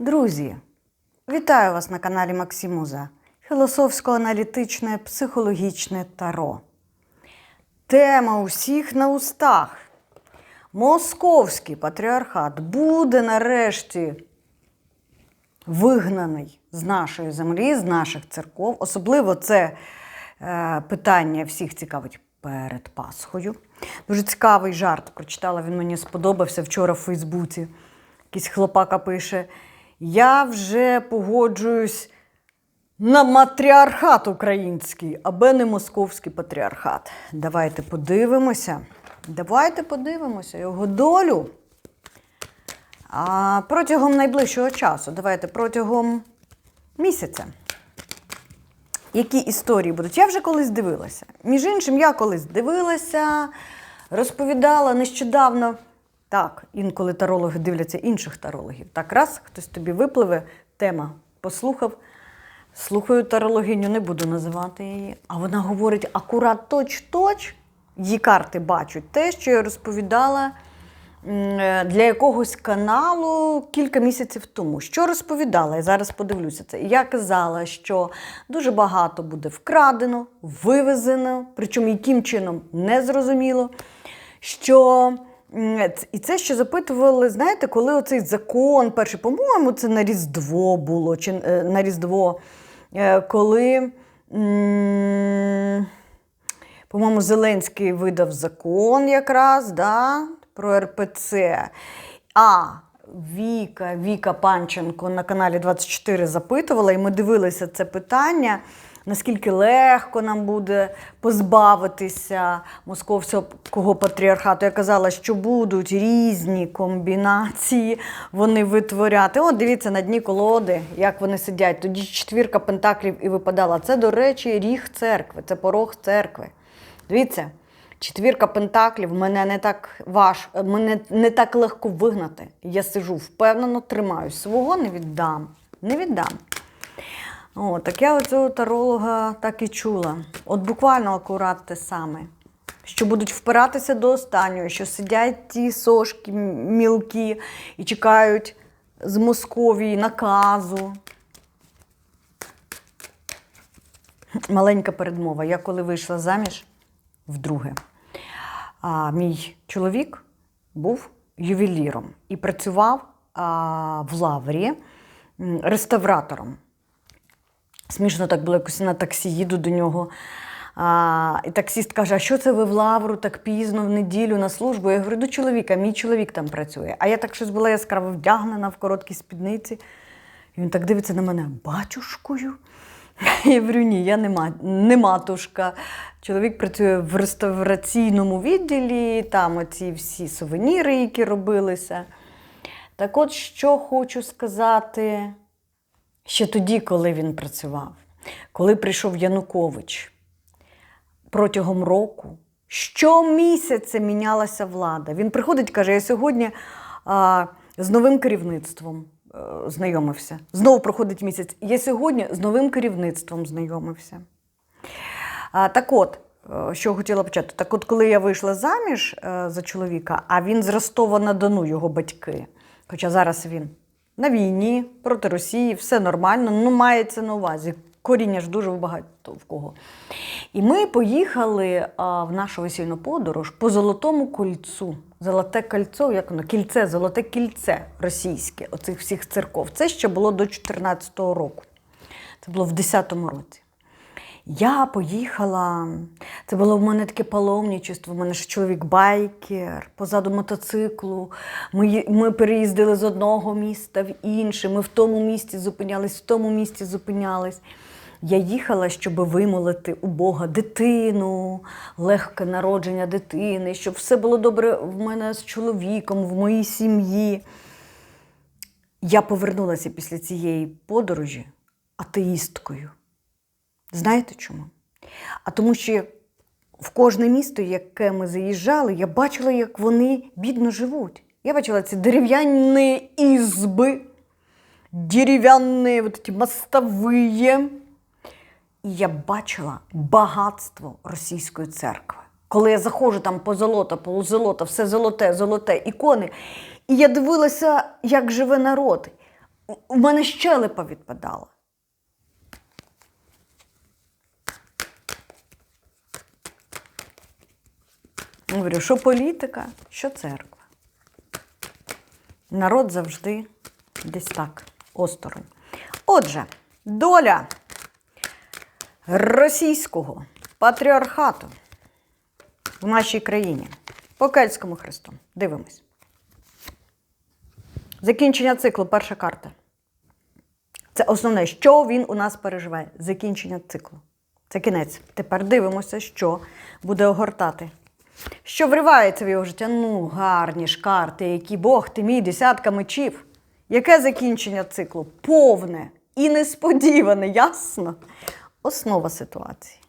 Друзі, вітаю вас на каналі Максимуза. Філософсько-аналітичне психологічне таро. Тема усіх на устах. Московський патріархат буде нарешті вигнаний з нашої землі, з наших церков. Особливо це е, питання всіх цікавить перед Пасхою. Дуже цікавий жарт. Прочитала, він мені сподобався вчора в Фейсбуці. Якийсь хлопака пише: Я вже погоджуюсь на матріархат український, аби не московський патріархат. Давайте подивимося. Давайте подивимося його долю. А протягом найближчого часу, давайте протягом місяця. Які історії будуть? Я вже колись дивилася. Між іншим, я колись дивилася, розповідала нещодавно. Так, інколи тарологи дивляться інших тарологів. Так, раз хтось тобі випливе, тема послухав. Слухаю тарологиню, не буду називати її. А вона говорить акурат точ-точ. Її карти бачать те, що я розповідала е, для якогось каналу кілька місяців тому. Що розповідала? Я зараз подивлюся це. Я казала, що дуже багато буде вкрадено, вивезено, причому яким чином не зрозуміло. Що і це ще запитували, знаєте, коли оцей закон, перший, по-моєму, це на Різдво було, чи е, на Різдво, е, коли. по-моєму, Зеленський видав закон якраз да, про РПЦ. А Віка, Віка Панченко на каналі 24 запитувала, і ми дивилися це питання. Наскільки легко нам буде позбавитися московського патріархату? Я казала, що будуть різні комбінації вони витворяти. От дивіться на дні колоди, як вони сидять. Тоді четвірка пентаклів і випадала. Це, до речі, ріг церкви, це порог церкви. Дивіться, четвірка пентаклів мене не так важ, мене не так легко вигнати. Я сижу впевнено, тримаюсь. Свого не віддам. Не віддам. О, так я оцього таролога так і чула. От буквально акурат те саме. Що будуть впиратися до останнього, що сидять ті сошки мілкі і чекають з Московії наказу. Маленька передмова. Я коли вийшла заміж вдруге, а, мій чоловік був ювеліром і працював а, в лаврі реставратором. Смішно так було, якось на таксі їду до нього. А, і таксіст каже: А що це ви в лавру так пізно, в неділю на службу? Я говорю, до чоловіка, мій чоловік там працює. А я так щось була яскраво вдягнена в короткій спідниці. І він так дивиться на мене, батюшкою. Я говорю, ні, я не, ма- не матушка. Чоловік працює в реставраційному відділі, там оці всі сувеніри, які робилися. Так от, що хочу сказати ще тоді, коли він працював, коли прийшов Янукович протягом року, щомісяця мінялася влада. Він приходить, каже: я сьогодні а, з новим керівництвом е, знайомився. Знову проходить місяць. Я сьогодні з новим керівництвом знайомився. А, так от, е, що хотіла почати. Так от, коли я вийшла заміж е, за чоловіка, а він з Ростова на Дону, його батьки. Хоча зараз він на війні проти Росії, все нормально, ну мається на увазі. Коріння ж дуже багато в кого. І ми поїхали а, в нашу весільну подорож по Золотому кольцу. Золоте кольцо, як воно? Кільце, золоте кільце російське, оцих всіх церков. Це ще було до 2014 року. Це було в 10-му році. Я поїхала. Це було в мене таке паломничество. У мене ж чоловік байкер, позаду мотоциклу. Ми, ми переїздили з одного міста в інше. Ми в тому місті зупинялись, в тому місті зупинялись. Я їхала, щоб вимолити у Бога дитину, легке народження дитини, щоб все було добре в мене з чоловіком, в моїй сім'ї. Я повернулася після цієї подорожі атеїсткою. Знаєте чому? А тому що в кожне місто, яке ми заїжджали, я бачила, як вони бідно живуть. Я бачила ці дерев'яні ізби, дерев'яні мостовые. І я бачила багатство російської церкви. Коли я заходжу там по золото, по все золоте, золоте, ікони. І я дивилася, як живе народ. У мене щелепа відпадала. Говорю, що політика, що церква. Народ завжди десь так, осторонь. Отже, доля російського патріархату в нашій країні по кельтському хресту. Дивимось. Закінчення циклу, перша карта. Це основне, що він у нас переживає. Закінчення циклу. Це кінець. Тепер дивимося, що буде огортати. Що вривається в його життя? Ну, гарні ж карти, які Бог ти мій, десятка мечів. Яке закінчення циклу? Повне і несподіване, ясно? Основа ситуації.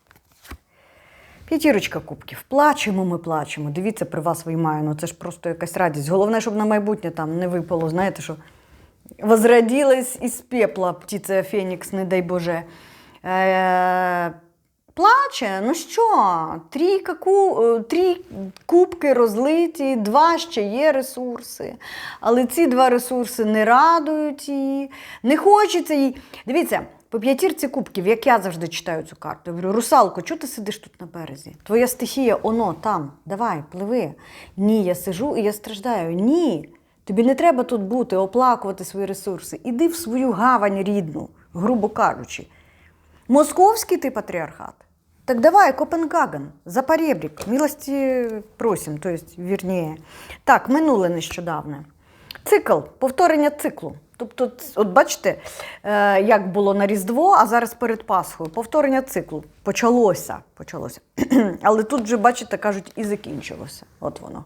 П'ятірочка кубків. Плачемо, ми плачемо. Дивіться, при вас виймаю. Ну це ж просто якась радість. Головне, щоб на майбутнє там не випало, знаєте, що возродилась із пепла птиця Фенікс, не дай Боже. Е, плаче, ну що, трійка е, три кубки розлиті, два ще є ресурси. Але ці два ресурси не радують її, не хочеться їй. Дивіться, по п'ятірці кубків, як я завжди читаю цю карту, я говорю, русалко, чого ти сидиш тут на березі? Твоя стихія, оно там, давай, пливи. Ні, я сижу і я страждаю. Ні. Тобі не треба тут бути, оплакувати свої ресурси. Іди в свою гавань рідну, грубо кажучи. Московський ти патріархат. Так давай, Копенгаген, за поребрик, милості просим, то есть, вірніше. Так, минуле нещодавне. Цикл, повторення циклу. Тобто, от бачите, е, як було на Різдво, а зараз перед Пасхою. Повторення циклу. Почалося. почалося. Але тут вже, бачите, кажуть, і закінчилося. От воно.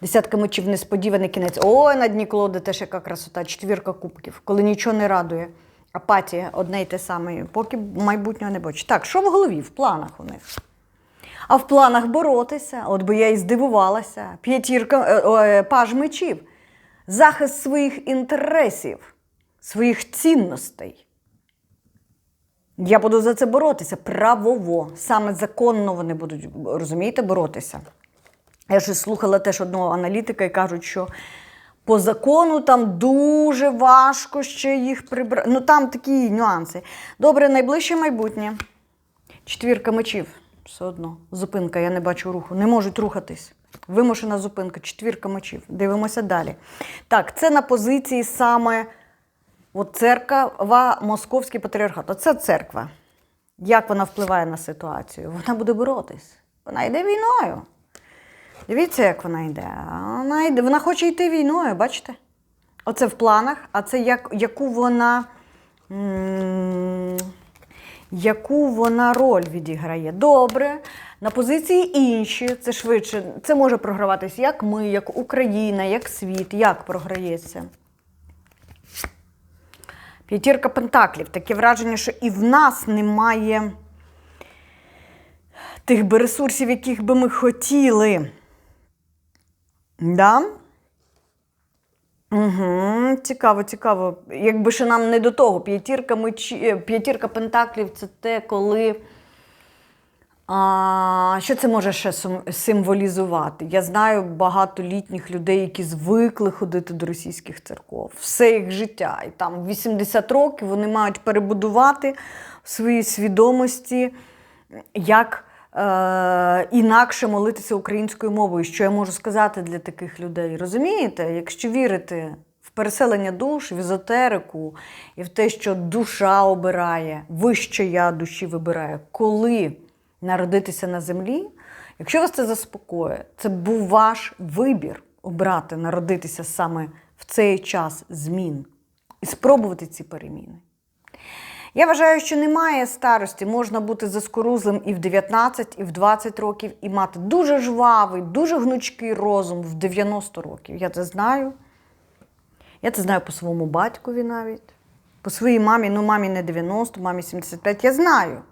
Десятка мечів, несподіваний кінець. Ой, на дні колоди теж яка красота, четвірка кубків, коли нічого не радує. Апатія одне й те саме, поки майбутнього не бачу. Так, що в голові, в планах у них? А в планах боротися, от би я і здивувалася. П'ятірка, е, е, паж мечів. Захист своїх інтересів, своїх цінностей. Я буду за це боротися правово. Саме законно вони будуть, розумієте, боротися. Я ж слухала теж одного аналітика і кажуть, що по закону там дуже важко ще їх прибрати. Ну там такі нюанси. Добре, найближче майбутнє. Четвірка мечів. Все одно. Зупинка, я не бачу руху. Не можуть рухатись. Вимушена зупинка, четвірка мечів. Дивимося далі. Так, це на позиції саме от церква, московський патріархат. Оце церква. Як вона впливає на ситуацію? Вона буде боротись. Вона йде війною. Дивіться, як вона йде. Вона йде. Вона хоче йти війною, бачите? Оце в планах, а це як, яку вона. Яку вона роль відіграє? Добре. На позиції інші, це швидше, це може програватися як ми, як Україна, як світ, як програється. П'ятірка пентаклів. Таке враження, що і в нас немає тих би ресурсів, яких би ми хотіли. Да? Угу, цікаво, цікаво. Якби ще нам не до того. П'ятірка, мечі, е, п'ятірка пентаклів це те, коли. А, що це може ще символізувати? Я знаю багато літніх людей, які звикли ходити до російських церков. Все їх життя. І там 80 років вони мають перебудувати в своїй свідомості, як е, інакше молитися українською мовою. Що я можу сказати для таких людей? Розумієте? Якщо вірити в переселення душ, в езотерику і в те, що душа обирає, вище я душі вибирає, коли народитися на землі, якщо вас це заспокоює, це був ваш вибір обрати народитися саме в цей час змін і спробувати ці переміни. Я вважаю, що немає старості, можна бути заскорузлим і в 19, і в 20 років, і мати дуже жвавий, дуже гнучкий розум в 90 років. Я це знаю. Я це знаю по своєму батькові навіть, по своїй мамі, ну мамі не 90, мамі 75. Я знаю.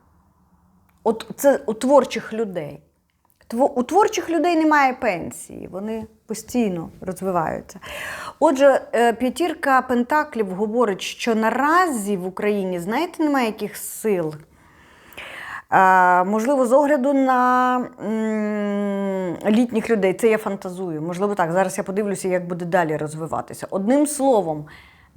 От це у творчих людей. У творчих людей немає пенсії, вони постійно розвиваються. Отже, е, п'ятірка Пентаклів говорить, що наразі в Україні, знаєте, немає яких сил. Можливо, з огляду на літніх людей, це я фантазую. Можливо, так. Зараз я подивлюся, як буде далі розвиватися. Одним словом,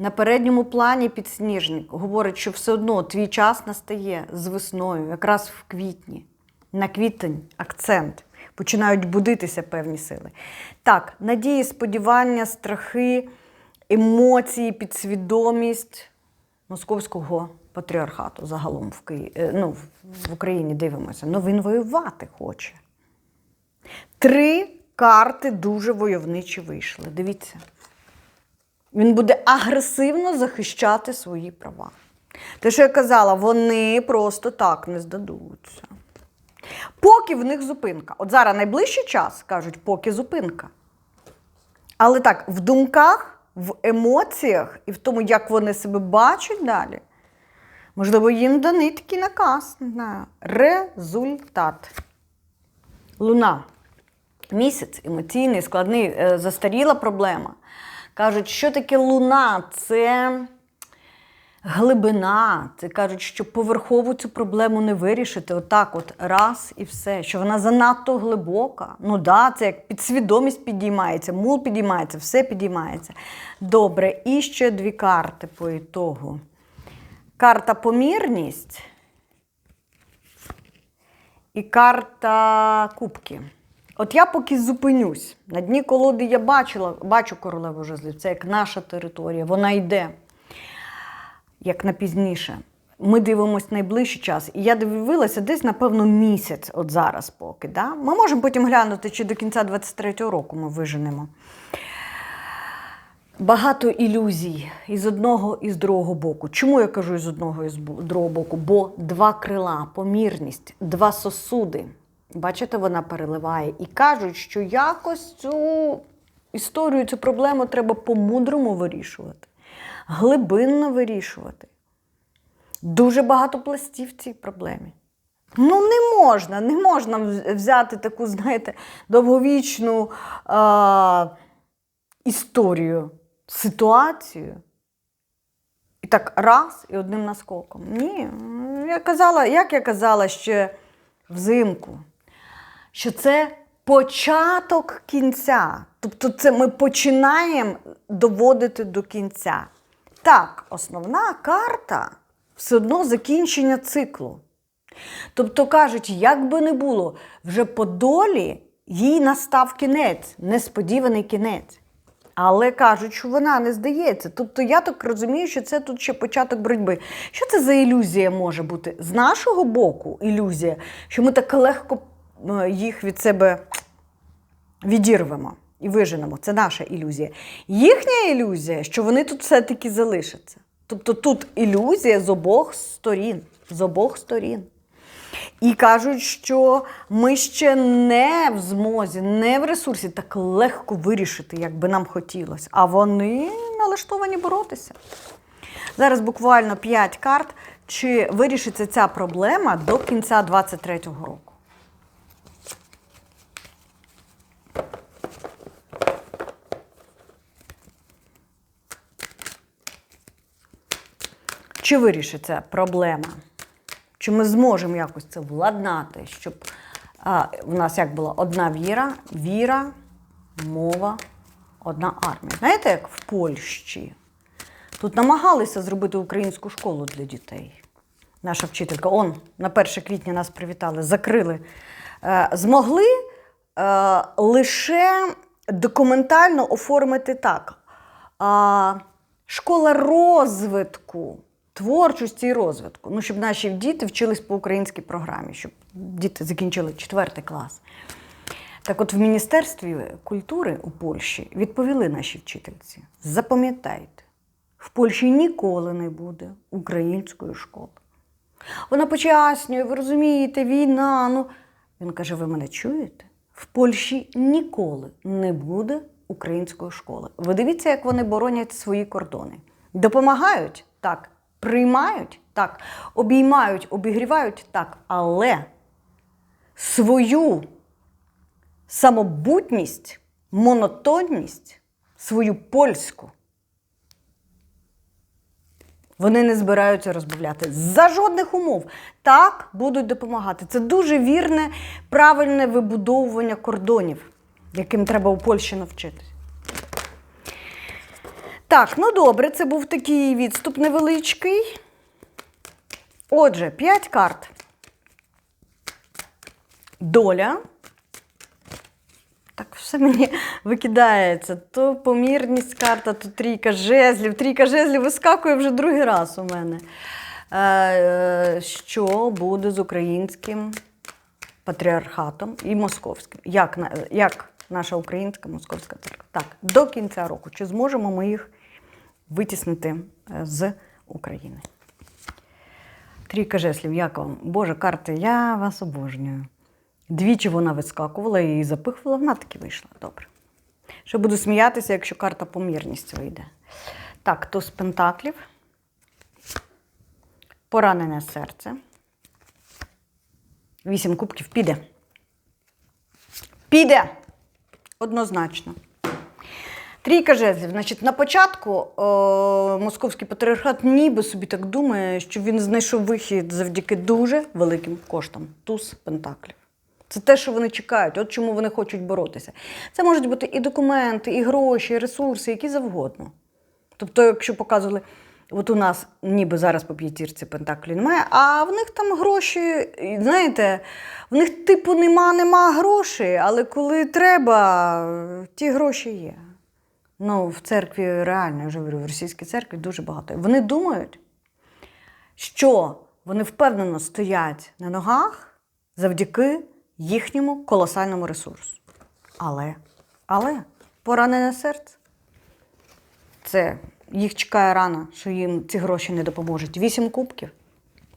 На передньому плані підсніжник говорить, що все одно твій час настає з весною, якраз в квітні. На квітень акцент. Починають будитися певні сили. Так, надії, сподівання, страхи, емоції, підсвідомість московського патріархату загалом в, Києві, ну, в Україні дивимося. Ну він воювати хоче. Три карти дуже войовничі вийшли. Дивіться. Він буде агресивно захищати свої права. Те, що я казала, вони просто так не здадуться. Поки в них зупинка. От зараз найближчий час кажуть, поки зупинка. Але так, в думках, в емоціях і в тому, як вони себе бачать далі, можливо, їм даний такий наказ. Знаю. Результат. Луна. Місяць емоційний, складний, е, застаріла проблема. Кажуть, що таке луна? Це глибина. Це кажуть, що поверхову цю проблему не вирішити. Отак, от раз і все. Що вона занадто глибока. Ну да, це як підсвідомість підіймається, мул підіймається, все підіймається. Добре, і ще дві карти по ітогу. Карта помірність і карта кубки. От я поки зупинюсь. На дні колоди я бачила, бачу королеву жезлів, це як наша територія, вона йде, як на пізніше. Ми дивимося найближчий час. І я дивилася десь, напевно, місяць, от зараз поки. Да? Ми можемо потім глянути, чи до кінця 23-го року ми виженемо. Багато ілюзій і з одного і з другого боку. Чому я кажу і з одного і з другого боку? Бо два крила, помірність, два сосуди. Бачите, вона переливає. І кажуть, що якось цю історію, цю проблему треба по-мудрому вирішувати, глибинно вирішувати. Дуже багато пластів в цій проблемі. Ну, не можна, не можна взяти таку, знаєте, довговічну а, історію, ситуацію. І так раз і одним наскоком. Ні. Я казала, як я казала ще взимку, що це початок кінця. Тобто це ми починаємо доводити до кінця. Так, основна карта все одно закінчення циклу. Тобто кажуть, як би не було, вже по долі їй настав кінець, несподіваний кінець. Але кажуть, що вона не здається. Тобто я так розумію, що це тут ще початок боротьби. Що це за ілюзія може бути? З нашого боку ілюзія, що ми так легко е, їх від себе відірвемо і виженемо. Це наша ілюзія. Їхня ілюзія, що вони тут все-таки залишаться. Тобто тут ілюзія з обох сторін. З обох сторін. І кажуть, що ми ще не в змозі, не в ресурсі так легко вирішити, як би нам хотілося. А вони налаштовані боротися. Зараз буквально 5 карт. Чи вирішиться ця проблема до кінця 2023 року? Чи вирішиться проблема? Чи ми зможемо якось це владнати, щоб а, в нас як була одна віра, віра, мова, одна армія. Знаєте, як в Польщі? Тут намагалися зробити українську школу для дітей. Наша вчителька, он на 1 квітня нас привітали, закрили. Е, змогли е, лише документально оформити так. А, школа розвитку, творчості і розвитку. Ну, щоб наші діти вчились по українській програмі, щоб діти закінчили 4 клас. Так от в Міністерстві культури у Польщі відповіли нашій вчительці: запам'ятайте, в Польщі ніколи не буде української школи. Вона пояснює, ви розумієте, війна. Ну. Він каже: ви мене чуєте? В Польщі ніколи не буде української школи. Ви дивіться, як вони боронять свої кордони. Допомагають так, приймають так, обіймають, обігрівають так, але свою самобутність, монотонність, свою польську. Вони не збираються розбавляти за жодних умов. Так будуть допомагати. Це дуже вірне, правильне вибудовування кордонів, яким треба у Польщі навчитись. Так, ну добре, це був такий відступ невеличкий. Отже, 5 карт. Доля. Так, все мені викидається. То помірність карта, то трійка жезлів. Трійка жезлів вискакує вже другий раз у мене. Е, що буде з українським патріархатом і московським? Як, як наша українська московська церква? Так, до кінця року. Чи зможемо ми їх витіснити е, з України? Трійка жеслів, як вам? Боже, карти, я вас обожнюю. Двічі вона вискакувала і запихувала, вона таки вийшла. Добре. Ще буду сміятися, якщо карта помірність вийде. Так, то з пентаклів. Поранене серце. Вісім кубків піде. Піде! Однозначно. Трійка жезлів. Значить, на початку о, московський патріархат ніби собі так думає, що він знайшов вихід завдяки дуже великим коштам. Туз пентаклів. Це те, що вони чекають, от чому вони хочуть боротися. Це можуть бути і документи, і гроші, і ресурси, які завгодно. Тобто, якщо показували, от у нас ніби зараз по п'ятірці пентаклі немає, а в них там гроші, знаєте, в них типу нема, нема грошей, але коли треба, ті гроші є. Ну, в церкві реально, я вже говорю, в російській церкві дуже багато. Вони думають, що вони впевнено стоять на ногах завдяки їхньому колосальному ресурсу. Але, але поранене серце. Це їх чекає рана, що їм ці гроші не допоможуть. Вісім кубків,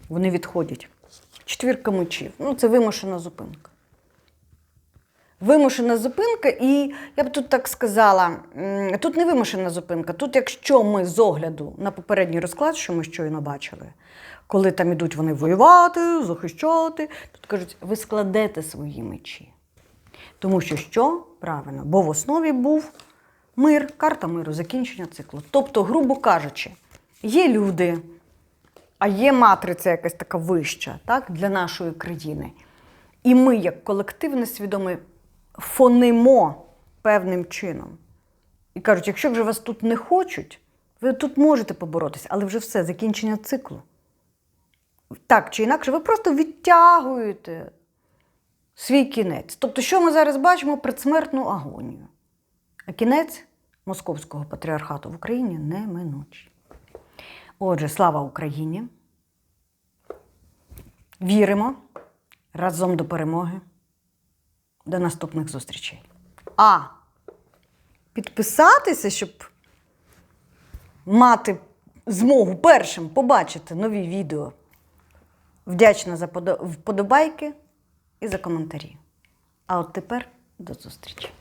вони відходять. Четвірка мечів. Ну, це вимушена зупинка. Вимушена зупинка, і я б тут так сказала: тут не вимушена зупинка. Тут, якщо ми з огляду на попередній розклад, що ми щойно бачили, коли там ідуть вони воювати, захищати, тут кажуть, ви складете свої мечі. Тому що що? Правильно, бо в основі був мир, карта миру, закінчення циклу. Тобто, грубо кажучи, є люди, а є матриця якась така вища так, для нашої країни. І ми, як колектив несвідомий, фонимо певним чином. І кажуть, якщо вже вас тут не хочуть, ви тут можете поборотися, але вже все, закінчення циклу. Так чи інакше, ви просто відтягуєте свій кінець. Тобто, що ми зараз бачимо? Предсмертну агонію. А кінець московського патріархату в Україні неминучий. Отже, слава Україні! Віримо разом до перемоги. До наступних зустрічей. А підписатися, щоб мати змогу першим побачити нові відео. Вдячна за вподобайки і за коментарі. А от тепер до зустрічі!